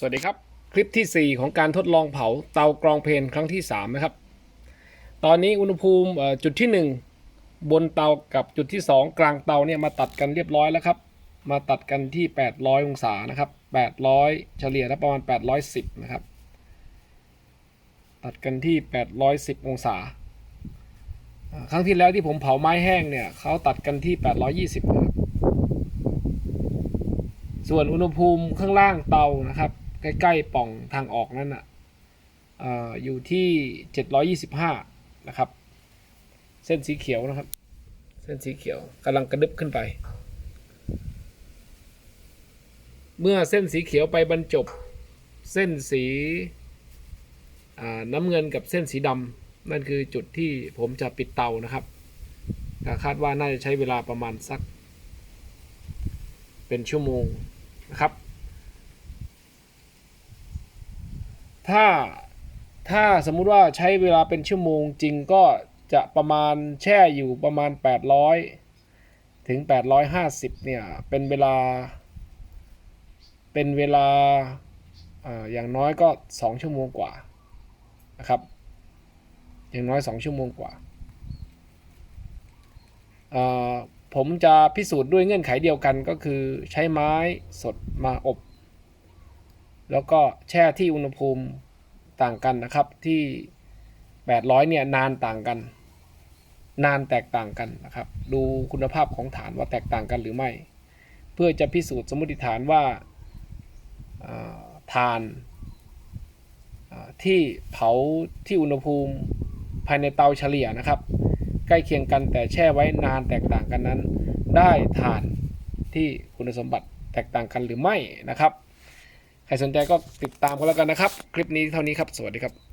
สวัสดีครับ คลิปที่ 4 ของการทดลองเผาเตากรองเพลนครั้งที่ 3 นะครับ ตอนนี้อุณหภูมิจุดที่ 1 บนเตากับจุดที่ 2 กลางเตาเนี่ยมาตัดกันเรียบร้อยแล้วครับ มาตัดกันที่ 800 องศานะครับ 800 เฉลี่ยแล้วประมาณ 810 นะครับ ตัดกันที่ 810 องศาอ่าครั้งที่แล้วที่ผมเผาไม้แห้งเนี่ยเขาตัดกันที่ 820นะครับส่วนอุณหภูมิข้างล่างเตานะครับ ใกล้ๆป่องทางออกนั่นอะเอ่ออยู่ที่ 725 นะครับ เส้นสีเขียวนะครับ เส้นสีเขียวกำลังกระดึบขึ้นไป เมื่อเส้นสีเขียวไปบรรจบเส้นสีน้ำเงินกับเส้นสีดำนั่นคือจุดที่ผมจะปิดเตานะครับคาดว่าน่าจะใช้เวลาประมาณสัก เป็นชั่วโมงนะครับ ถ้าถ้าสมมุติว่าใช้เวลาเป็นชั่วโมงจริงก็จะประมาณแช่อยู่ประมาณ 800 ถึง 850 เนี่ย เป็นเวลา เป็นเวลาอย่างน้อยก็ 2 ชั่วโมงกว่านะครับ อย่างน้อย 2 ชั่วโมงกว่า ผมจะพิสูจน์ด้วยเงื่อนไขเดียวกันก็คือใช้ไม้สดมาอบ แล้วก็แช่ที่อุณหภูมิต่างกันนะครับที่ 800 เนี่ยนานต่างกัน นานแตกต่างกันนะครับ ดูคุณภาพของฐานว่าแตกต่างกันหรือไม่ เพื่อจะพิสูจน์สมมติฐานว่าอ่าฐานาที่เผาที่อุณหภูมิภายในเตาเฉลี่ยนะครับ ใกล้เคียงกันแต่แช่ไว้นานแตกต่างกันนั้น ได้ฐานที่คุณสมบัติแตกต่างกันหรือไม่นะครับ ใครสนใจก็ติดตามกันแล้วกันนะครับ คลิปนี้เท่านี้ครับ สวัสดีครับ